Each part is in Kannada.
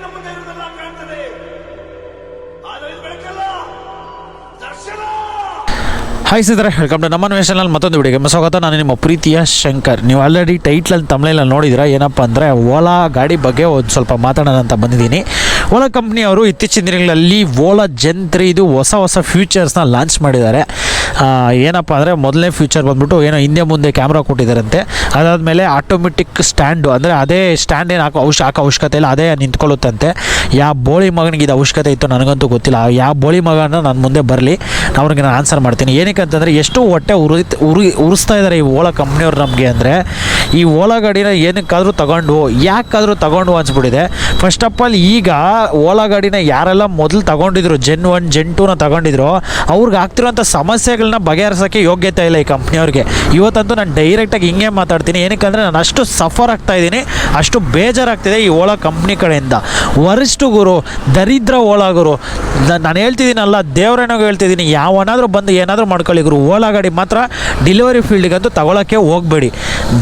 ಕಣ್ಣ ಮುಂದೆ ಇರುವುದೆಲ್ಲ ಕಾಣ್ತದೆ. ಬೆಳಕಲ್ಲ, ದರ್ಶನ! ಹಾಯ್ ಸಿದ್ರೆ ವೆಲ್ಕಮ್ ಟು ನಮ್ಮ ನ್ಯೂಷನಲ್ಲಿ ಮತ್ತೊಂದು ವಿಡಿಯೋಗೆ ಸ್ವಾಗತ. ನಾನು ನಿಮ್ಮ ಪ್ರೀತಿಯ ಶಂಕರ್. ನೀವು ಆಲ್ರೆಡಿ ಟೈಟ್ಲಲ್ಲಿ ತಮಿಳಲ್ಲಿ ನೋಡಿದಿರ ಏನಪ್ಪ ಅಂದರೆ, ಓಲಾ ಗಾಡಿ ಬಗ್ಗೆ ಒಂದು ಸ್ವಲ್ಪ ಮಾತಾಡೋಣ ಅಂತ ಬಂದಿದ್ದೀನಿ. ಓಲಾ ಕಂಪ್ನಿಯವರು ಇತ್ತೀಚಿನ ದಿನಗಳಲ್ಲಿ ಓಲಾ ಜಂತ್ರಿ ತ್ರೀ ಇದು ಹೊಸ ಹೊಸ ಫ್ಯೂಚರ್ಸ್ನ ಲಾಂಚ್ ಮಾಡಿದ್ದಾರೆ. ಏನಪ್ಪ ಅಂದರೆ ಮೊದಲನೇ ಫ್ಯೂಚರ್ ಬಂದ್ಬಿಟ್ಟು ಏನೋ ಹಿಂದೆ ಮುಂದೆ ಕ್ಯಾಮ್ರಾ ಕೊಟ್ಟಿದ್ದಾರಂತೆ. ಅದಾದಮೇಲೆ ಆಟೋಮೆಟಿಕ್ ಸ್ಟ್ಯಾಂಡು ಅಂದರೆ ಅದೇ ಸ್ಟ್ಯಾಂಡ್ ಏನು ಹಾಕೋ ಅವಶ್ಯ ಹಾಕೋ ಅವಶ್ಯಕತೆ ಇಲ್ಲ, ಅದೇ ನಿಂತ್ಕೊಳ್ಳುತ್ತಂತೆ. ಯಾವ ಬೋಳಿ ಮಗನಿಗೆ ಇದು ಅವಶ್ಯಕತೆ ಇತ್ತು ನನಗಂತೂ ಗೊತ್ತಿಲ್ಲ. ಯಾವ ಬೋಳಿ ಮಗನ ನಾನು ಮುಂದೆ ಬರಲಿ ಅವ್ರಿಗೆ ನಾನು ಆನ್ಸರ್ ಮಾಡ್ತೀನಿ. ಏನಕ್ಕೆ ಅಂತಂದರೆ ಎಷ್ಟು ಹೊಟ್ಟೆ ಉರಿ ಉರಿ, ಉರಿಸ್ತಾ ಇದ್ದಾರೆ ಈ ಓಲಾ ಕಂಪ್ನಿಯವ್ರು ನಮಗೆ ಅಂದರೆ. ಈ ಓಲಾ ಗಾಡಿನ ಏನಕ್ಕಾದರೂ ತಗೊಂಡು, ಯಾಕಾದರೂ ತಗೊಂಡು ಅನ್ಸ್ಬಿಟ್ಟಿದೆ. ಫಸ್ಟ್ ಆಫ್ ಆಲ್ ಈಗ ಓಲಾ ಗಾಡಿನ ಯಾರೆಲ್ಲ ಮೊದಲು ತಗೊಂಡಿದ್ರು ಜೆನ್ ಒನ್ ಜೆನ್ ಟೂನ ತಗೊಂಡಿದ್ರು, ಅವ್ರಿಗೆ ಆಗ್ತಿರೋಂಥ ಸಮಸ್ಯೆಗಳನ್ನ ಬಗೆಹರಿಸೋಕ್ಕೆ ಯೋಗ್ಯತೆ ಇಲ್ಲ ಈ ಕಂಪ್ನಿಯವ್ರಿಗೆ. ಇವತ್ತಂತೂ ನಾನು ಡೈರೆಕ್ಟಾಗಿ ಹಿಂಗೆ ಮಾತಾಡ್ತೀನಿ. ಏನಕ್ಕಂದರೆ ನಾನು ಅಷ್ಟು ಸಫರ್ ಆಗ್ತಾ ಇದ್ದೀನಿ, ಅಷ್ಟು ಬೇಜಾರಾಗ್ತಿದೆ ಈ ಓಲಾ ಕಂಪ್ನಿ ಕಡೆಯಿಂದ. ವರಿಷ್ಠ ಗುರು, ದರಿದ್ರ ಓಲಾ ಗುರು ನಾನು ಹೇಳ್ತಿದ್ದೀನಲ್ಲ ದೇವರೇನಾಗ ಹೇಳ್ತಿದ್ದೀನಿ, ಯಾವನಾದರೂ ಬಂದು ಏನಾದರೂ ಮಾಡ್ಕೊಳ್ಳಿ ಗುರು. ಓಲಾ ಗಾಡಿ ಮಾತ್ರ ಡೆಲಿವರಿ ಫೀಲ್ಡಿಗಂತೂ ತಗೊಳಕ್ಕೆ ಹೋಗಬೇಡಿ.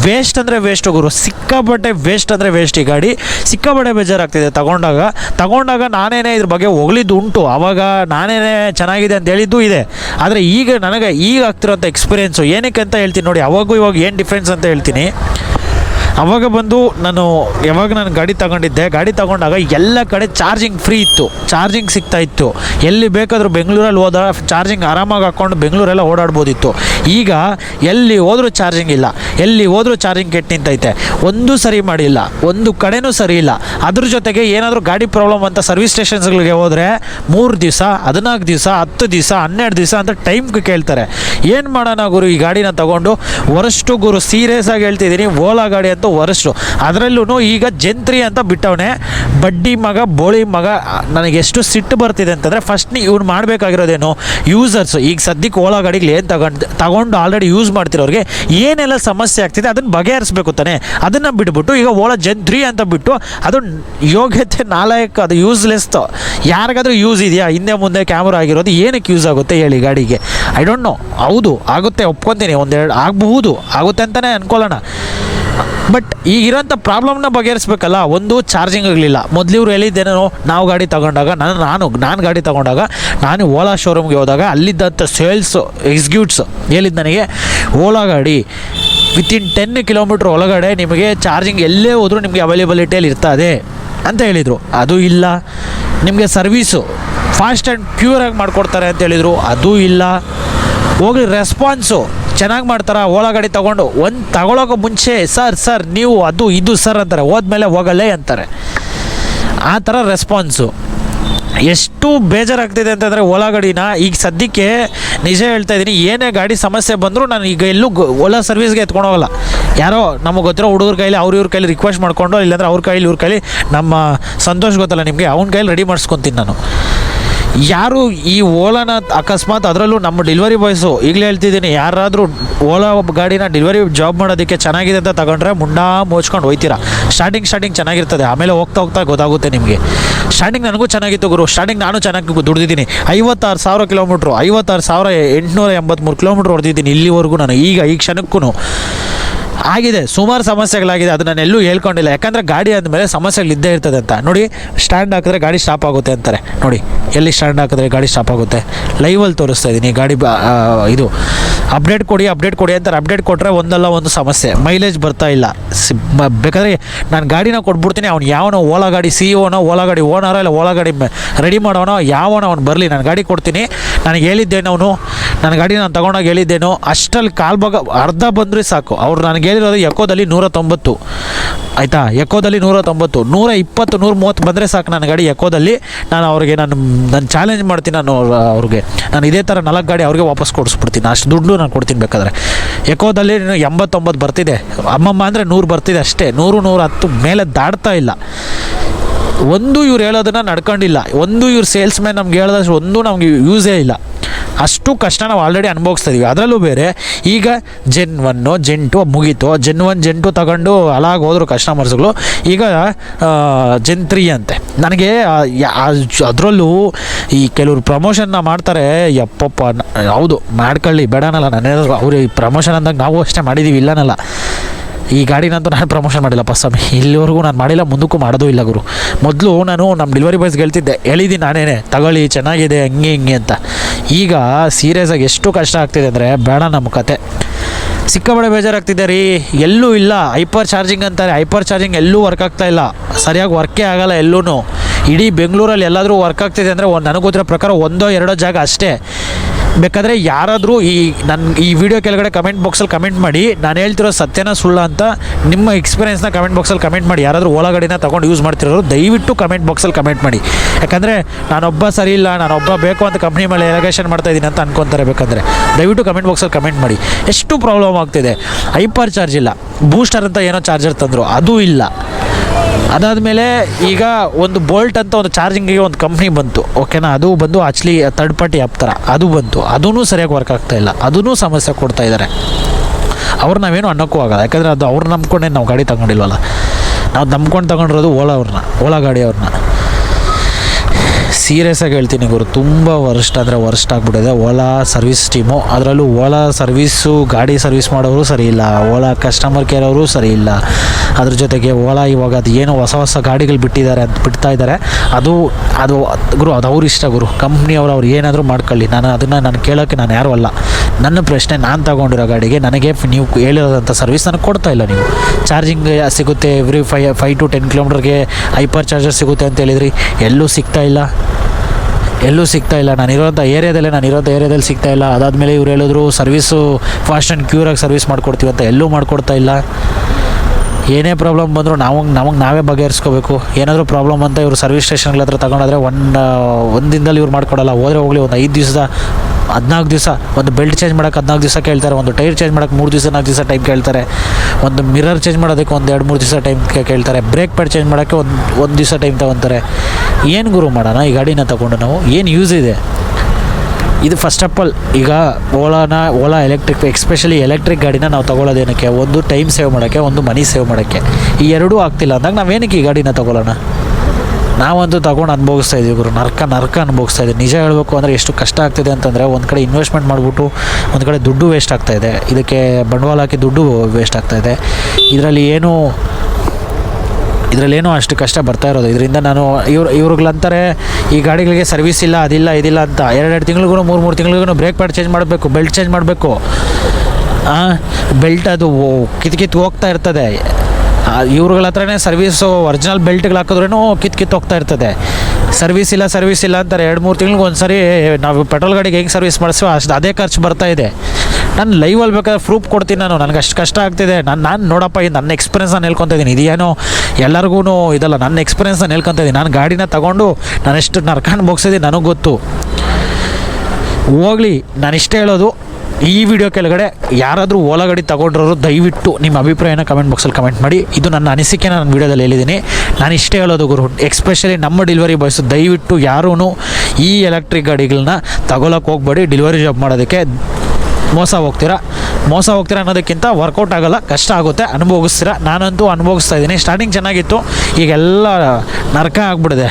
ವೇಸ್ಟ್ ಅಂದರೆ ವೇಸ್ಟ್ ಗುರು. ಸಿಕ್ಕಾಪಟ್ಟೆ ವೇಸ್ಟ್ ಅಂದರೆ ವೇಸ್ಟ್ ಈ ಗಾಡಿ. ಸಿಕ್ಕಾಪಟ್ಟೆ ಬೇಜಾರಾಗ್ತಿದೆ ತಗೊಂಡಾಗ. ತಗೊಂಡಾಗ ನಾನೇನೇ ಇದ್ರ ಬಗ್ಗೆ ಹೊಗಳಿದ್ದು ಉಂಟು. ಆವಾಗ ನಾನೇನೇ ಚೆನ್ನಾಗಿದೆ ಅಂತ ಹೇಳಿದ್ದು ಇದೆ. ಆದರೆ ಈಗ ನನಗೆ ಈಗ ಆಗ್ತಿರೋಂಥ ಎಕ್ಸ್ಪೀರಿಯೆನ್ಸು ಏನಕ್ಕೆ ಅಂತ ಹೇಳ್ತೀನಿ ನೋಡಿ, ಅವಾಗೂ ಇವಾಗ ಏನು ಡಿಫ್ರೆನ್ಸ್ ಅಂತ ಹೇಳ್ತೀನಿ. ಅವಾಗ ಬಂದು ನಾನು ಯಾವಾಗ ನಾನು ಗಾಡಿ ತಗೊಂಡಿದ್ದೆ, ಗಾಡಿ ತಗೊಂಡಾಗ ಎಲ್ಲ ಕಡೆ ಚಾರ್ಜಿಂಗ್ ಫ್ರೀ ಇತ್ತು. ಚಾರ್ಜಿಂಗ್ ಸಿಗ್ತಾ ಇತ್ತು. ಎಲ್ಲಿ ಬೇಕಾದರೂ ಬೆಂಗಳೂರಲ್ಲಿ ಹೋದ ಚಾರ್ಜಿಂಗ್ ಆರಾಮಾಗಿ ಹಾಕ್ಕೊಂಡು ಬೆಂಗಳೂರೆಲ್ಲ ಓಡಾಡ್ಬೋದಿತ್ತು. ಈಗ ಎಲ್ಲಿ ಹೋದರೂ ಚಾರ್ಜಿಂಗ್ ಇಲ್ಲ. ಎಲ್ಲಿ ಹೋದರೂ ಚಾರ್ಜಿಂಗ್ ಕೆಟ್ಟು ನಿಂತೈತೆ. ಒಂದು ಸರಿ ಮಾಡಿಲ್ಲ, ಒಂದು ಕಡೆನೂ ಸರಿ ಇಲ್ಲ. ಅದ್ರ ಜೊತೆಗೆ ಏನಾದರೂ ಗಾಡಿ ಪ್ರಾಬ್ಲಮ್ ಅಂತ ಸರ್ವಿಸ್ ಸ್ಟೇಷನ್ಸ್ಗಳಿಗೆ ಹೋದರೆ ಮೂರು ದಿವಸ, ಹದಿನಾಲ್ಕು ದಿವಸ, ಹತ್ತು ದಿವಸ, ಹನ್ನೆರಡು ದಿವಸ ಅಂತ ಟೈಮ್ ಕೇಳ್ತಾರೆ. ಏನು ಮಾಡೋಣ ಗುರು ಈ ಗಾಡಿನ ತಗೊಂಡು? ವರಷ್ಟು ಗುರು ಸೀರಿಯಸ್ ಆಗಿ ಹೇಳ್ತಿದ್ದೀನಿ ಓಲಾ ಗಾಡಿ ಅಂತ ವರಷ್ಟು. ಅದರಲ್ಲೂ ಈಗ ಜಂತ್ರಿ ಅಂತ ಬಿಟ್ಟವನೆ. ಬಡ್ಡಿ ಮಗ, ಬೋಳಿ ಮಗ, ನನಗೆ ಎಷ್ಟು ಸಿಟ್ಟು ಬರ್ತಿದೆ ಅಂತಂದರೆ ಫಸ್ಟ್ ಇವ್ನು ಮಾಡಬೇಕಾಗಿರೋದೇನು? ಯೂಸರ್ಸ್ ಈಗ ಸದ್ಯಕ್ಕೆ ಓಲಾ ಗಾಡಿಗಳು ಏನು ತಗೊಂಡು ತಗೊಂಡು ಆಲ್ರೆಡಿ ಯೂಸ್ ಮಾಡ್ತಿರೋರಿಗೆ ಏನೆಲ್ಲ ಸಮಸ್ಯೆ ಆಗ್ತಿದೆ, ಅದನ್ನು ಬಗೆಹರಿಸಬೇಕು ತಾನೆ. ಅದನ್ನು ಬಿಟ್ಬಿಟ್ಟು ಈಗ ಓಲಾ ಜನ್ ತ್ರೀ ಅಂತ ಬಿಟ್ಟು, ಅದು ಯೋಗ್ಯತೆ ನಾಲಾಯಕ, ಅದು ಯೂಸ್ಲೆಸ್ ಯಾರಿಗಾದ್ರೂ ಯೂಸ್ ಇದೆಯಾ? ಹಿಂದೆ ಮುಂದೆ ಕ್ಯಾಮ್ರಾ ಆಗಿರೋದು ಏನಕ್ಕೆ ಯೂಸ್ ಆಗುತ್ತೆ ಹೇಳಿ ಗಾಡಿಗೆ? ಐ ಡೋಂಟ್ ನೋ ಹೌದು, ಆಗುತ್ತೆ, ಒಪ್ಕೊತೀನಿ ಒಂದೆರಡು ಆಗಬಹುದು, ಆಗುತ್ತೆ ಅಂತಲೇ ಅನ್ಕೊಳ್ಳೋಣ. ಬಟ್ ಈಗಿರೋಂಥ ಪ್ರಾಬ್ಲಮ್ನ ಬಗೆಹರಿಸ್ಬೇಕಲ್ಲ, ಒಂದು ಚಾರ್ಜಿಂಗ್ ಆಗಲಿಲ್ಲ ಮೊದಲು ಇವ್ರು ಹೇಳಿದ್ದೇನೋ, ನಾವು ಗಾಡಿ ತಗೊಂಡಾಗ ನಾನು ನಾನು ನಾನು ಗಾಡಿ ತಗೊಂಡಾಗ, ನಾನು ಓಲಾ ಶೋರೂಮ್ಗೆ ಹೋದಾಗ, ಅಲ್ಲಿದ್ದಂಥ ಸೇಲ್ಸ್ ಎಕ್ಸಿಕ್ಯೂಟ್ಸ್ ಹೇಳಿದ್ದು ನನಗೆ, ಓಲಾ ಗಾಡಿ ವಿತಿನ್ ಟೆನ್ ಕಿಲೋಮೀಟ್ರ್ ಒಳಗಡೆ ನಿಮಗೆ ಚಾರ್ಜಿಂಗ್ ಎಲ್ಲೇ ಹೋದರೂ ನಿಮಗೆ ಅವೈಲೇಬಿಲಿಟಿಯಲ್ಲಿ ಇರ್ತದೆ ಅಂತ ಹೇಳಿದರು. ಅದು ಇಲ್ಲ. ನಿಮಗೆ ಸರ್ವೀಸು ಫಾಸ್ಟ್ ಆ್ಯಂಡ್ ಪ್ಯೂರಾಗಿ ಮಾಡಿಕೊಡ್ತಾರೆ ಅಂತ ಹೇಳಿದರು. ಅದು ಇಲ್ಲ. ಹೋಗಲಿ ರೆಸ್ಪಾನ್ಸು ಚೆನ್ನಾಗಿ ಮಾಡ್ತಾರೆ? ಓಲಾ ಗಾಡಿ ತೊಗೊಂಡು. ಒಂದು ತಗೊಳ್ಳೋಕೆ ಮುಂಚೆ, ಸರ್ ಸರ್, ನೀವು ಅದು, ಇದು ಸರ್ ಅಂತಾರೆ. ಹೋದ್ಮೇಲೆ ಹೋಗಲ್ಲೇ ಅಂತಾರೆ. ಆ ಥರ ರೆಸ್ಪಾನ್ಸು ಎಷ್ಟು ಬೇಜಾರಾಗ್ತಿದೆ ಅಂತಂದರೆ ಓಲಾ ಗಾಡಿನ ಈಗ ಸದ್ಯಕ್ಕೆ ನಿಜ ಹೇಳ್ತಾ ಇದ್ದೀನಿ, ಏನೇ ಗಾಡಿ ಸಮಸ್ಯೆ ಬಂದರೂ ನಾನು ಈಗ ಎಲ್ಲೂ ಓಲಾ ಸರ್ವಿಸ್ಗೆ ಎತ್ಕೊಂಡು ಹೋಗಲ್ಲ ಯಾರೋ ನಮಗೆ ಗೊತ್ತಿರೋ ಹುಡುಗರ ಕೈಲಿ, ಅವ್ರ ಇವ್ರ ಕೈಲಿ ರಿಕ್ವೆಸ್ಟ್ ಮಾಡ್ಕೊಂಡು, ಇಲ್ಲಾಂದ್ರೆ ಅವ್ರ ಕೈಲಿ, ಇವ್ರ ಕೈಲಿ ನಮ್ಮ ಸಂತೋಷ ಗೊತ್ತಲ್ಲ ನಿಮಗೆ, ಅವ್ನ ಕೈಲಿ ರೆಡಿ ಮಾಡಿಸ್ಕೊತೀನಿ ನಾನು. ಯಾರು ಈ ಓಲಾನ ಅಕಸ್ಮಾತ್ ಅದರಲ್ಲೂ ನಮ್ಮ ಡೆಲಿವರಿ ಬಾಯ್ಸು ಈಗಲೇ ಹೇಳ್ತಿದ್ದೀನಿ, ಯಾರಾದರೂ ಓಲಾ ಗಾಡಿನ ಡೆಲಿವರಿ ಜಾಬ್ ಮಾಡೋದಕ್ಕೆ ಚೆನ್ನಾಗಿದೆ ಅಂತ ತಗೊಂಡ್ರೆ ಮುಂಡಾ ಮೋಚ್ಕೊಂಡು ಹೋಯ್ತೀರಾ. ಸ್ಟಾರ್ಟಿಂಗ್ ಸ್ಟಾರ್ಟಿಂಗ್ ಚೆನ್ನಾಗಿರ್ತದೆ, ಆಮೇಲೆ ಹೋಗ್ತಾ ಹೋಗ್ತಾ ಗೊತ್ತಾಗುತ್ತೆ ನಿಮಗೆ. ಸ್ಟಾರ್ಟಿಂಗ್ ನನಗೂ ಚೆನ್ನಾಗಿತ್ತು ಗುರು. ಸ್ಟಾರ್ಟಿಂಗ್ ನಾನು ಚೆನ್ನಾಗಿ ದುಡ್ದಿದ್ದೀನಿ. ಐವತ್ತಾರು ಸಾವಿರ ಕಿಲೋಮೀಟ್ರು ಐವತ್ತಾರು ಸಾವಿರ ಎಂಟುನೂರ ಎಂಬತ್ತ್ಮೂರು ಕಿಲೋಮೀಟ್ರ್ ಹೊಡೆದಿದ್ದೀನಿ ಇಲ್ಲಿವರೆಗೂ ನಾನು. ಈಗ ಈ ಕ್ಷಣಕ್ಕೂ ಆಗಿದೆ, ಸುಮಾರು ಸಮಸ್ಯೆಗಳಾಗಿದೆ, ಅದು ನಾನು ಎಲ್ಲೂ ಹೇಳ್ಕೊಂಡಿಲ್ಲ. ಯಾಕಂದರೆ ಗಾಡಿ ಅಂದಮೇಲೆ ಸಮಸ್ಯೆಗಳು ಇದ್ದೇ ಇರ್ತದೆ ಅಂತ. ನೋಡಿ ಸ್ಟ್ಯಾಂಡ್ ಹಾಕಿದ್ರೆ ಗಾಡಿ ಸ್ಟಾಪ್ ಆಗುತ್ತೆ ಅಂತಾರೆ. ನೋಡಿ, ಎಲ್ಲಿ ಸ್ಟ್ಯಾಂಡ್ ಹಾಕಿದ್ರೆ ಗಾಡಿ ಸ್ಟಾಪ್ ಆಗುತ್ತೆ? ಲೈವಲ್ಲಿ ತೋರಿಸ್ತಾ ಇದ್ದೀನಿ ಗಾಡಿ ಇದು. ಅಪ್ಡೇಟ್ ಕೊಡಿ ಅಪ್ಡೇಟ್ ಕೊಡಿ ಅಂತಾರೆ ಅಪ್ಡೇಟ್ ಕೊಟ್ಟರೆ ಒಂದಲ್ಲ ಒಂದು ಸಮಸ್ಯೆ. ಮೈಲೇಜ್ ಬರ್ತಾ ಇಲ್ಲ. ಬೇಕಾದರೆ ನಾನು ಗಾಡಿನ ಕೊಟ್ಬಿಡ್ತೀನಿ, ಅವ್ನು ಯಾವನೋ ಓಲಾ ಗಾಡಿ ಸಿ ಓನೋ ಓಲಾ ಗಾಡಿ ಓನರೋ ಇಲ್ಲ ಓಲಾ ಗಾಡಿ ರೆಡಿ ಮಾಡೋನೋ ಯಾವನೋ ಅವ್ನು ಬರಲಿ, ನಾನು ಗಾಡಿ ಕೊಡ್ತೀನಿ. ನನಗೆ ಹೇಳಿದ್ದೇನೆ ಅವನು ನನ್ನ ಗಾಡಿ ನಾನು ತೊಗೊಂಡೋಗಿ ಹೇಳಿದ್ದೇನೋ, ಅಷ್ಟರಲ್ಲಿ ಕಾಲು ಭಾಗ ಅರ್ಧ ಬಂದರೆ ಸಾಕು. ಅವ್ರು ನನಗೆ ಹೇಳಿರೋದು ಎಕೋದಲ್ಲಿ ನೂರ ತೊಂಬತ್ತು ಆಯಿತಾ? ಎಕೋದಲ್ಲಿ ನೂರ ತೊಂಬತ್ತು ನೂರ ಇಪ್ಪತ್ತು ನೂರ ಮೂವತ್ತು ಬಂದರೆ ಸಾಕು ನನ್ನ ಗಾಡಿ ಎಕೋದಲ್ಲಿ ನಾನು ಅವ್ರಿಗೆ ನಾನು ನಾನು ಚಾಲೆಂಜ್ ಮಾಡ್ತೀನಿ ನಾನು ಅವ್ರ- ಅವ್ರಿಗೆ. ನಾನು ಇದೇ ಥರ ನಾಲ್ಕು ಗಾಡಿ ಅವ್ರಿಗೆ ವಾಪಸ್ ಕೊಡಿಸ್ಬಿಡ್ತೀನಿ. ಅಷ್ಟು ದುಡ್ಡು ನಾನು ಕೊಡ್ತೀನಿ ಬೇಕಾದ್ರೆ. ಎಕೋದಲ್ಲಿ ಎಂಬತ್ತೊಂಬತ್ತು ಬರ್ತಿದೆ. ಅಮ್ಮಮ್ಮ ಅಂದರೆ ನೂರು ಬರ್ತಿದೆ ಅಷ್ಟೇ. ನೂರು, ನೂರ ಹತ್ತು ಮೇಲೆ ದಾಡ್ತಾ ಇಲ್ಲ. ಒಂದು ಇವ್ರು ಹೇಳೋದನ್ನ ನಡ್ಕೊಂಡಿಲ್ಲ. ಒಂದು ಇವ್ರು ಸೇಲ್ಸ್ ಮ್ಯಾನ್ ನಮ್ಗೆ ಹೇಳ್ದಷ್ಟು ಒಂದು ನಮಗೆ ಯೂಸೇ ಇಲ್ಲ. ಅಷ್ಟು ಕಷ್ಟ ನಾವು ಆಲ್ರೆಡಿ ಅನುಭವಿಸ್ತಾ ಇದೀವಿ. ಅದರಲ್ಲೂ ಬೇರೆ, ಈಗ ಜೆನ್ ಒನ್ನು ಜೆನ್ ಟು ಮುಗೀತು. ಜೆನ್ ಒನ್ ಜೆನ್ ಟು ತಗೊಂಡು ಅಲಾಗ ಹೋದ್ರು ಕಸ್ಟಮರ್ಸ್ಗಳು ಈಗ ಜೆನ್ ತ್ರೀ ಅಂತೆ. ನನಗೆ ಅದರಲ್ಲೂ ಈ ಕೆಲವರು ಪ್ರಮೋಷನ್ನ ಮಾಡ್ತಾರೆ. ಯಪ್ಪಪ್ಪ ಹೌದು, ಮಾಡ್ಕೊಳ್ಳಿ, ಬೇಡನಲ್ಲ. ನಾನೇನಾದ್ರು ಅವ್ರಿಗೆ ಪ್ರಮೋಷನ್ ಅಂದಾಗ ನಾವು ಅಷ್ಟೇ ಮಾಡಿದ್ದೀವಿ ಇಲ್ಲನಲ್ಲ. ಈ ಗಾಡಿನಂತೂ ನಾನು ಪ್ರಮೋಷನ್ ಮಾಡಿಲ್ಲಪ್ಪ ಸ್ವಾಮಿ ಇಲ್ಲಿವರೆಗೂ ನಾನು ಮಾಡಿಲ್ಲ, ಮುಂದಕ್ಕೂ ಮಾಡೋದು ಇಲ್ಲ ಗುರು. ಮೊದಲು ನಾನು ನಮ್ಮ ಡೆಲಿವರಿ ಬಾಯ್ಸ್ಗೆ ಹೇಳ್ತಿದ್ದೆ ಹೇಳಿದ್ದೀನಿ ನಾನೇನೆ, ತಗೊಳ್ಳಿ, ಚೆನ್ನಾಗಿದೆ, ಹಂಗೆ, ಹಿಂಗೆ ಅಂತ. ಈಗ ಸೀರಿಯಸ್ಸಾಗಿ ಎಷ್ಟು ಕಷ್ಟ ಆಗ್ತಿದೆ ಅಂದರೆ ಬೇಡ ನಮ್ಮ ಕತೆ. ಸಿಕ್ಕಾಬಡೆ ಬೇಜಾರಾಗ್ತಿದೆ ರೀ. ಎಲ್ಲೂ ಇಲ್ಲ. ಹೈಪರ್ ಚಾರ್ಜಿಂಗ್ ಅಂತಾರೆ. ಹೈಪರ್ ಚಾರ್ಜಿಂಗ್ ಎಲ್ಲೂ ವರ್ಕ್ ಆಗ್ತಾ ಇಲ್ಲ. ಸರಿಯಾಗಿ ವರ್ಕೇ ಆಗಲ್ಲ ಎಲ್ಲೂ ಇಡೀ ಬೆಂಗಳೂರಲ್ಲಿ ಎಲ್ಲಾದರೂ ವರ್ಕ್ ಆಗ್ತಿದೆ ಅಂದರೆ ನನಗೆ ಗೊತ್ತಿರೋ ಪ್ರಕಾರ ಒಂದೋ ಎರಡೋ ಜಾಗ ಅಷ್ಟೇ. ಬೇಕಾದರೆ ಯಾರಾದರೂ ಈ ನನ್ನ ಈ ವಿಡಿಯೋ ಕೆಳಗಡೆ ಕಮೆಂಟ್ ಬಾಕ್ಸಲ್ಲಿ ಕಮೆಂಟ್ ಮಾಡಿ, ನಾನು ಹೇಳ್ತಿರೋ ಸತ್ಯನ ಸುಳ್ಳ ಅಂತ ನಿಮ್ಮ ಎಕ್ಸ್ಪೀರಿಯನ್ಸ್ನ ಕಮೆಂಟ್ ಬಾಕ್ಸಲ್ಲಿ ಕಮೆಂಟ್ ಮಾಡಿ, ಯಾರಾದರೂ ಓಲಾ ಗಾಡಿನ ತೊಗೊಂಡು ಯೂಸ್ ಮಾಡ್ತಿರೋರು, ದಯವಿಟ್ಟು ಕಮೆಂಟ್ ಬಾಕ್ಸಲ್ಲಿ ಕಮೆಂಟ್ ಮಾಡಿ. ಯಾಕಂದರೆ ನಾನೊಬ್ಬ ಸರಿ ಇಲ್ಲ, ನಾನೊಬ್ಬ ಬೇಕು ಅಂತ ಕಂಪ್ನಿ ಮೇಲೆ ಎಲಗೇಷನ್ ಮಾಡ್ತಾ ಇದ್ದೀನಿ ಅಂತ ಅನ್ಕೊತಾರೆ ಬೇಕಂದರೆ. ದಯವಿಟ್ಟು ಕಮೆಂಟ್ ಬಾಕ್ಸಲ್ಲಿ ಕಮೆಂಟ್ ಮಾಡಿ. ಎಷ್ಟು ಪ್ರಾಬ್ಲಮ್ ಆಗ್ತಿದೆ? ಹೈಪರ್ ಚಾರ್ಜ್ ಇಲ್ಲ. ಬೂಸ್ಟರ್ ಅಂತ ಏನೋ ಚಾರ್ಜರ್ ತಂದರು. ಅದು ಇಲ್ಲ. ಅದಾದಮೇಲೆ ಈಗ ಒಂದು ಬೋಲ್ಟ್ ಅಂತ ಒಂದು ಚಾರ್ಜಿಂಗಿಗೆ ಒಂದು ಕಂಪ್ನಿ ಬಂತು ಓಕೆನಾ ಅದು ಬಂದು ಆಕ್ಚುಲಿ ತರ್ಡ್ ಪಾರ್ಟಿ ಆ್ಯಪ್ ಥರ ಅದು ಬಂತು. ಅದೂ ಸರಿಯಾಗಿ ವರ್ಕ್ ಆಗ್ತಾ ಇಲ್ಲ. ಅದೂ ಸಮಸ್ಯೆ ಕೊಡ್ತಾ ಇದ್ದಾರೆ ಅವ್ರು ನಾವೇನು ಅನ್ನೋಕ್ಕೂ ಆಗಲ್ಲ. ಯಾಕಂದರೆ ಅದು ಅವ್ರು ನಂಬ್ಕೊಂಡೇ ನಾವು ಗಾಡಿ ತಗೊಂಡಿಲ್ವಲ್ಲ? ನಾವು ನಂಬ್ಕೊಂಡು ತಗೊಂಡಿರೋದು ಓಲಾ ಅವ್ರನ್ನ ಓಲಾ ಗಾಡಿ ಅವ್ರನ್ನ ಸೀರಿಯಸ್ ಆಗಿ ಹೇಳ್ತೀನಿ ಗುರು. ತುಂಬ ವರ್ಸ್ಟ್ ಅಂದರೆ ವರ್ಸ್ಟ್ ಆಗಿಬಿಟ್ಟಿದೆ. ಓಲಾ ಸರ್ವಿಸ್ ಟೀಮು ಅದರಲ್ಲೂ ಓಲಾ ಸರ್ವಿಸ್ಸು ಗಾಡಿ ಸರ್ವಿಸ್ ಮಾಡೋರು ಸರಿ ಇಲ್ಲ. ಓಲಾ ಕಸ್ಟಮರ್ ಕೇರ್ ಅವರು ಸರಿ ಇಲ್ಲ. ಅದ್ರ ಜೊತೆಗೆ ಓಲಾ ಇವಾಗ ಅದು ಏನು ಹೊಸ ಹೊಸ ಗಾಡಿಗಳು ಬಿಟ್ಟಿದ್ದಾರೆ ಅಂತ ಬಿಡ್ತಾ ಇದ್ದಾರೆ. ಅದು ಅದು ಗುರು, ಅದು ಅವ್ರ ಇಷ್ಟ ಗುರು. ಕಂಪ್ನಿಯವರು ಅವ್ರು ಏನಾದರೂ ಮಾಡ್ಕೊಳ್ಳಿ. ನಾನು ಅದನ್ನು ನಾನು ಕೇಳೋಕ್ಕೆ ನಾನು ಯಾರೂ ಅಲ್ಲ. ನನ್ನ ಪ್ರಶ್ನೆ ನಾನು ತಗೊಂಡಿರೋ ಗಾಡಿಗೆ ನನಗೆ ನೀವು ಹೇಳಿರೋದಂಥ ಸರ್ವಿಸ್ ನನಗೆ ಕೊಡ್ತಾ ಇಲ್ಲ ನೀವು. ಚಾರ್ಜಿಂಗ್ ಸಿಗುತ್ತೆ every five five to ten ಕಿಲೋಮೀಟರ್ಗೆ ಹೈಪರ್ ಚಾರ್ಜರ್ ಸಿಗುತ್ತೆ ಅಂತ ಹೇಳಿದ್ರಿ. ಎಲ್ಲೂ ಸಿಗ್ತಾ ಇಲ್ಲ. ಎಲ್ಲೂ ಸಿಗ್ತಾ ಇಲ್ಲ. ನಾನು ಇರೋಂಥ ಏರಿಯಾದಲ್ಲೇ ನಾನು ಇರೋಂಥ ಏರಿಯಾದಲ್ಲಿ ಸಿಗ್ತಾ ಇಲ್ಲ. ಅದಾದಮೇಲೆ ಇವ್ರು ಹೇಳಿದ್ರು, ಸರ್ವಿಸು ಫಾಸ್ಟ್ ಆ್ಯಂಡ್ ಕ್ಯೂರಾಗಿ ಸರ್ವಿಸ್ ಮಾಡಿಕೊಡ್ತೀವಿ ಅಂತ ಎಲ್ಲೂ ಮಾಡಿಕೊಡ್ತಾ ಇಲ್ಲ. ಏನೇ ಪ್ರಾಬ್ಲಮ್ ಬಂದರೂ ನಾವು, ನಮಗೆ ನಾವೇ ಬಗೆಹರಿಸ್ಕೋಬೇಕು. ಏನಾದರೂ ಪ್ರಾಬ್ಲಮ್ ಅಂತ ಇವರು ಸರ್ವಿಸ್ ಸ್ಟೇಷನ್ಗಳ ಹತ್ರ ತಗೊಂಡಾದ್ರೆ ಒನ್ ಒಂದು ಇವ್ರು ಮಾಡ್ಕೊಡಲ್ಲ. ಹೋದರೆ ಹೋಗಲಿ, ಒಂದು ಐದು ದಿವಸ ಹದಿನಾಲ್ಕು ದಿವಸ, ಒಂದು ಬೆಲ್ಟ್ ಚೇಂಜ್ ಮಾಡೋಕೆ ಹದಿನಾಲ್ಕು ದಿವಸ ಕೇಳ್ತಾರೆ, ಒಂದು ಟೈರ್ ಚೇಂಜ್ ಮಾಡೋಕೆ ಮೂರು ದಿವಸ, ನಾಲ್ಕು ದಿವಸ ಟೈಮ್ ಕೇಳ್ತಾರೆ. ಒಂದು ಮಿರರ್ ಚೇಂಜ್ ಮಾಡೋದಕ್ಕೆ ಒಂದು ಎರಡು ಮೂರು ದಿವಸ ಟೈಮ್ ಕೇಳ್ತಾರೆ. ಬ್ರೇಕ್ ಪ್ಯಾಡ್ ಚೇಂಜ್ ಮಾಡೋಕ್ಕೆ ಒಂದು ಒಂದು ದಿವಸ ಟೈಮ್ ತಗೊತಾರೆ. ಏನು ಗುರು ಮಾಡೋಣ? ಈ ಗಾಡಿನ ತೊಗೊಂಡು ನಾವು ಏನು ಯೂಸ್ ಇದೆ? ಇದು ಫಸ್ಟ್ ಆಫ್ ಆಲ್ ಈಗ ಓಲಾನ, ಓಲಾ ಎಲೆಕ್ಟ್ರಿಕ್ ಎಕ್ಸ್ಪೆಷಲಿ ಎಲೆಕ್ಟ್ರಿಕ್ ಗಾಡಿನ ನಾವು ತೊಗೊಳ್ಳೋದೇನಕ್ಕೆ? ಒಂದು ಟೈಮ್ ಸೇವ್ ಮಾಡೋಕ್ಕೆ, ಒಂದು ಮನಿ ಸೇವ್ ಮಾಡೋಕ್ಕೆ. ಈ ಎರಡೂ ಆಗ್ತಿಲ್ಲ ಅಂದಾಗ ನಾವೇನಕ್ಕೆ ಈ ಗಾಡಿನ ತಗೊಳ್ಳೋಣ? ನಾವಂತೂ ತಗೊಂಡು ಅನುಭವಿಸ್ತಾ ಇದ್ದೀವಿ ಗುರು. ನರ್ಕ ನರ್ಕ ಅನುಭವಿಸ್ತಾ ಇದ್ದೀವಿ ನಿಜ ಹೇಳಬೇಕು ಅಂದರೆ ಎಷ್ಟು ಕಷ್ಟ ಆಗ್ತಿದೆ ಅಂತಂದರೆ ಒಂದು ಕಡೆ ಇನ್ವೆಸ್ಟ್ಮೆಂಟ್ ಮಾಡಿಬಿಟ್ಟು ಒಂದು ಕಡೆ ದುಡ್ಡು ವೇಸ್ಟ್ ಆಗ್ತಾ ಇದೆ. ಇದಕ್ಕೆ ಬಂಡವಾಳ ಹಾಕಿ ದುಡ್ಡು ವೇಸ್ಟ್ ಆಗ್ತಾ ಇದೆ. ಇದರಲ್ಲಿ ಏನು, ಇದರಲ್ಲೇನೋ ಅಷ್ಟು ಕಷ್ಟ ಬರ್ತಾ ಇರೋದು. ಇದರಿಂದ ನಾನು ಇವ್ರು ಇವ್ರಿಗ್ಲಂತಾರೆ ಈ ಗಾಡಿಗಳಿಗೆ ಸರ್ವಿಸ್ ಇಲ್ಲ, ಅದಿಲ್ಲ, ಇದಿಲ್ಲ ಅಂತ ಎರಡೆರಡು ತಿಂಗಳಿಗೂ ಮೂರು ಮೂರು ತಿಂಗಳಿಗೂ ಬ್ರೇಕ್ ಪ್ಯಾಡ್ ಚೇಂಜ್ ಮಾಡಬೇಕು ಬೆಲ್ಟ್ ಚೇಂಜ್ ಮಾಡಬೇಕು. ಬೆಲ್ಟ್ ಅದು ಕಿತ್ ಕಿತ್ ಹೋಗ್ತಾ ಇರ್ತದೆ. ಇವ್ರುಗಳ ಹತ್ರನೇ ಸರ್ವಿಸು ಒರಿಜಿನಲ್ ಬೆಲ್ಟ್ಗಳು ಹಾಕಿದ್ರೂ ಕಿತ್ ಕಿತ್ ಹೋಗ್ತಾ ಇರ್ತದೆ. ಸರ್ವಿಸ್ ಇಲ್ಲ ಸರ್ವಿಸ್ ಇಲ್ಲ ಅಂತಾರೆ. ಎರಡು, ಮೂರು ತಿಂಗಳಿಗೆ ಒಂದು ಸರಿ ನಾವು ಪೆಟ್ರೋಲ್ ಗಾಡಿಗೆ ಹೆಂಗೆ ಸರ್ವಿಸ್ ಮಾಡಿಸ್ತೀವೋ ಅಷ್ಟು ಅದೇ ಖರ್ಚು ಬರ್ತಾ ಇದೆ. ನಾನು ಲೈವಲ್ಲಿ ಬೇಕಾದ್ರೆ ಪ್ರೂಫ್ ಕೊಡ್ತೀನಿ ನಾನು. ನನಗೆ ಅಷ್ಟು ಕಷ್ಟ ಆಗ್ತಿದೆ. ನಾನು ನಾನು ನೋಡಪ್ಪ ಇದು ನನ್ನ ಎಕ್ಸ್ಪೀರಿಯನ್ಸ್ ನಾನು ಹೇಳ್ಕೊತಾ ಇದ್ದೀನಿ. ಇದೇನೋ ಎಲ್ಲರಿಗೂ ಇದಲ್ಲ. ನನ್ನ ಎಕ್ಸ್ಪೀರಿಯನ್ಸ್ ನಾನು ಹೇಳ್ಕೊತಾ ಇದ್ದೀನಿ. ನಾನು ಗಾಡಿನ ತಗೊಂಡು ನಾನು ಎಷ್ಟು ನರ್ಕಂಡು ಮುಗಿಸಿದ್ದೀನಿ ನನಗೆ ಗೊತ್ತು. ಹೋಗ್ಲಿ, ನಾನು ಇಷ್ಟೇ ಹೇಳೋದು. ಈ ವಿಡಿಯೋ ಕೆಳಗಡೆ ಯಾರಾದರೂ ಓಲಾ ತಗೊಂಡ್ರೂ ದಯವಿಟ್ಟು ನಿಮ್ಮ ಅಭಿಪ್ರಾಯನ ಕಮೆಂಟ್ ಬಾಕ್ಸಲ್ಲಿ ಕಮೆಂಟ್ ಮಾಡಿ. ಇದು ನನ್ನ ಅನಿಸಿಕೆ ನಾನು ವಿಡಿಯೋದಲ್ಲಿ ಹೇಳಿದ್ದೀನಿ. ನಾನು ಇಷ್ಟೇ ಹೇಳೋದು ಗುರು ಎಕ್ಸ್ಪೆಷಲಿ ನಮ್ಮ ಡೆಲಿವರಿ ಬಾಯ್ಸು ದಯವಿಟ್ಟು ಯಾರೂ ಈ ಎಲೆಕ್ಟ್ರಿಕ್ ಗಾಡಿಗಳನ್ನ ತಗೊಳಕ್ಕೆ ಹೋಗ್ಬೇಡಿ ಡೆಲಿವರಿ ಜಾಬ್ ಮಾಡೋದಕ್ಕೆ ಮೋಸ ಹೋಗ್ತೀರಾ? ಮೋಸ ಹೋಗ್ತೀರಾ ಅನ್ನೋದಕ್ಕಿಂತ ವರ್ಕೌಟ್ ಆಗಲ್ಲ, ಕಷ್ಟ ಆಗುತ್ತೆ. ಅನುಭವಿಸ್ತೀರಾ? ನಾನಂತೂ ಅನುಭವಿಸ್ತಾ ಇದ್ದೀನಿ. ಸ್ಟಾರ್ಟಿಂಗ್ ಚೆನ್ನಾಗಿತ್ತು. ಈಗೆಲ್ಲ ನರಕ ಆಗ್ಬಿಡಿದೆ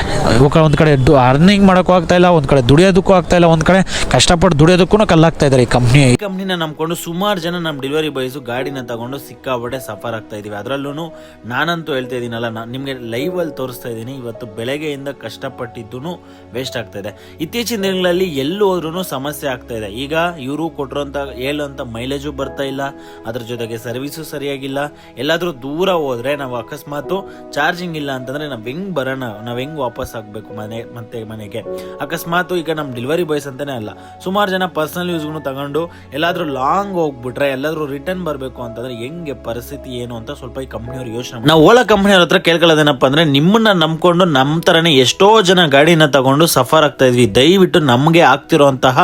ಒಂದು ಕಡೆ ಡು ಅರ್ನಿಂಗ್ ಮಾಡೋಕ್ಕೂ ಇಲ್ಲ, ಒಂದು ಕಡೆ ದುಡಿಯೋದಕ್ಕೂ ಆಗ್ತಾ ಇಲ್ಲ, ಒಂದು ಕಡೆ ಕಷ್ಟಪಟ್ಟು ದುಡಿಯೋದಕ್ಕೂ ಕಲ್ಲಾಗ್ತಾ ಇದ್ದಾರೆ ಈ ಕಂಪ್ನಿ ಈ ಕಂಪ್ನಿನ ನಂಬ್ಕೊಂಡು ಸುಮಾರು ಜನ ನಮ್ಮ ಡೆಲಿವರಿ ಬಾಯ್ಸು ಗಾಡಿನ ತಗೊಂಡು ಸಿಕ್ಕಾಪಟ್ಟೆ ಸಫರ್ ಆಗ್ತಾ ಇದ್ದೀವಿ. ಅದರಲ್ಲೂ ನಾನಂತೂ ಹೇಳ್ತಾ ಇದ್ದೀನಲ್ಲ ನಾನು ನಿಮಗೆ ಲೈವಲ್ಲಿ ತೋರಿಸ್ತಾ ಇದ್ದೀನಿ. ಇವತ್ತು ಬೆಳಗ್ಗೆಯಿಂದ ಕಷ್ಟಪಟ್ಟಿದ್ದು ವೇಸ್ಟ್ ಆಗ್ತಾ ಇದೆ. ಇತ್ತೀಚಿನ ದಿನಗಳಲ್ಲಿ ಎಲ್ಲೋದ್ರೂ ಸಮಸ್ಯೆ ಆಗ್ತಾ ಇದೆ. ಈಗ ಇವರು ಕೊಟ್ಟಿರೋಂಥ ಹೇಳುವಂಥ ಮೈಲೇಜು ಬರ್ತಾ ಇಲ್ಲ. ಅದ್ರ ಜೊತೆಗೆ ಸರ್ವಿಸು ಸರಿಯಾಗಿಲ್ಲ. ಎಲ್ಲಾದರೂ ದೂರ ಹೋದರೆ ನಾವು ಅಕಸ್ಮಾತು ಚಾರ್ಜಿಂಗ್ ಇಲ್ಲ ಅಂತಂದ್ರೆ ನಾವು ಹೆಂಗೆ ಬರೋಣ? ನಾವು ಹೆಂಗೆ ವಾಪಸ್ ಆಗಬೇಕು ಮನೆ, ಮತ್ತೆ ಮನೆಗೆ? ಅಕಸ್ಮಾತ್ ಈಗ ನಮ್ಮ ಡೆಲಿವರಿ ಬಾಯ್ಸ್ ಅಂತಾನೆ ಅಲ್ಲ, ಸುಮಾರು ಜನ ಪರ್ಸನಲ್ ಯೂಸ್ಗೂ ತಗೊಂಡು ಎಲ್ಲಾದರೂ ಲಾಂಗ್ ಹೋಗ್ಬಿಟ್ರೆ, ಎಲ್ಲಾದರೂ ರಿಟರ್ನ್ ಬರಬೇಕು ಅಂತಂದ್ರೆ ಹೆಂಗೆ ಪರಿಸ್ಥಿತಿ ಏನು ಅಂತ ಸ್ವಲ್ಪ ಈ ಕಂಪ್ನಿಯವ್ರು ಯೋಚನೆ ನಾವು ಓಲಾ ಕಂಪ್ನಿಯವ್ರ ಹತ್ರ ಕೇಳ್ಕೊಳ್ಳೋದೇನಪ್ಪ ಅಂದ್ರೆ ನಿಮ್ಮನ್ನ ನಂಬ್ಕೊಂಡು ನಮ್ಮ ತರನೇ ಎಷ್ಟೋ ಜನ ಗಾಡಿನ ತಗೊಂಡು ಸಫರ್ ಆಗ್ತಾ ಇದ್ವಿ. ದಯವಿಟ್ಟು ನಮಗೆ ಆಗ್ತಿರೋಂತಹ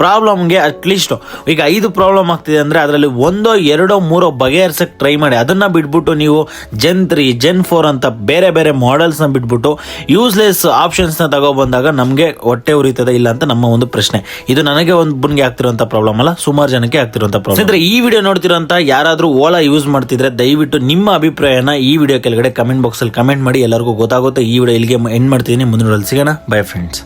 ಪ್ರಾಬ್ಲಮ್ಗೆ ಅಟ್ಲೀಸ್ಟ್ ಈಗ ಐದು ಪ್ರಾಬ್ಲಮ್ ಆಗ್ತಿದೆ ಅಂದ್ರೆ ಅದರಲ್ಲಿ ಒಂದೋ, ಎರಡೋ, ಮೂರೋ ಬಗೆಹರಿಸಕ್ಕೆ ಟ್ರೈ ಮಾಡಿ. ಅದನ್ನ ಬಿಟ್ಬಿಟ್ಟು ನೀವು ಜೆನ್ ತ್ರೀ ಜೆನ್ ಫೋರ್ ಅಂತ ಬೇರೆ ಬೇರೆ ಮಾಡೆಲ್ಸ್ನ ಬಿಟ್ಬಿಟ್ಟು ಯೂಸ್ಲೆಸ್ ಆಪ್ಷನ್ಸ್ನ ತಗೊಬಂದಾಗ ನಮಗೆ ಹೊಟ್ಟೆ ಉರಿತದೆ ಇಲ್ಲ ಅಂತ ನಮ್ಮ ಒಂದು ಪ್ರಶ್ನೆ. ಇದು ನನಗೆ ಒಂದು ಬುನ್ಗೆ ಆಗ್ತಿರುವಂಥ ಪ್ರಾಬ್ಲಮ್ ಅಲ್ಲ, ಸುಮಾರು ಜನಕ್ಕೆ ಆಗ್ತಿರುವಂಥ ಪ್ರಾಬ್ಲಮ್ ಅಂದ್ರೆ ಈ ವಿಡಿಯೋ ನೋಡ್ತಿರೋಂತ ಯಾರಾದರೂ ಓಲಾ ಯೂಸ್ ಮಾಡ್ತಿದ್ರೆ ದಯವಿಟ್ಟು ನಿಮ್ಮ ಅಭಿಪ್ರಾಯನ ಈ ವಿಡಿಯೋ ಕೆಳಗಡೆ ಕಮೆಂಟ್ ಬಾಕ್ಸ್ ಅಲ್ಲಿ ಕಮೆಂಟ್ ಮಾಡಿ, ಎಲ್ಲರಿಗೂ ಗೊತ್ತಾಗುತ್ತೆ. ಈ ವಿಡಿಯೋ ಇಲ್ಲಿಗೆ ಎಂಡ್ ಮಾಡ್ತೀನಿ ಮುಂದಿನ ಸಿಗೋಣ. By friends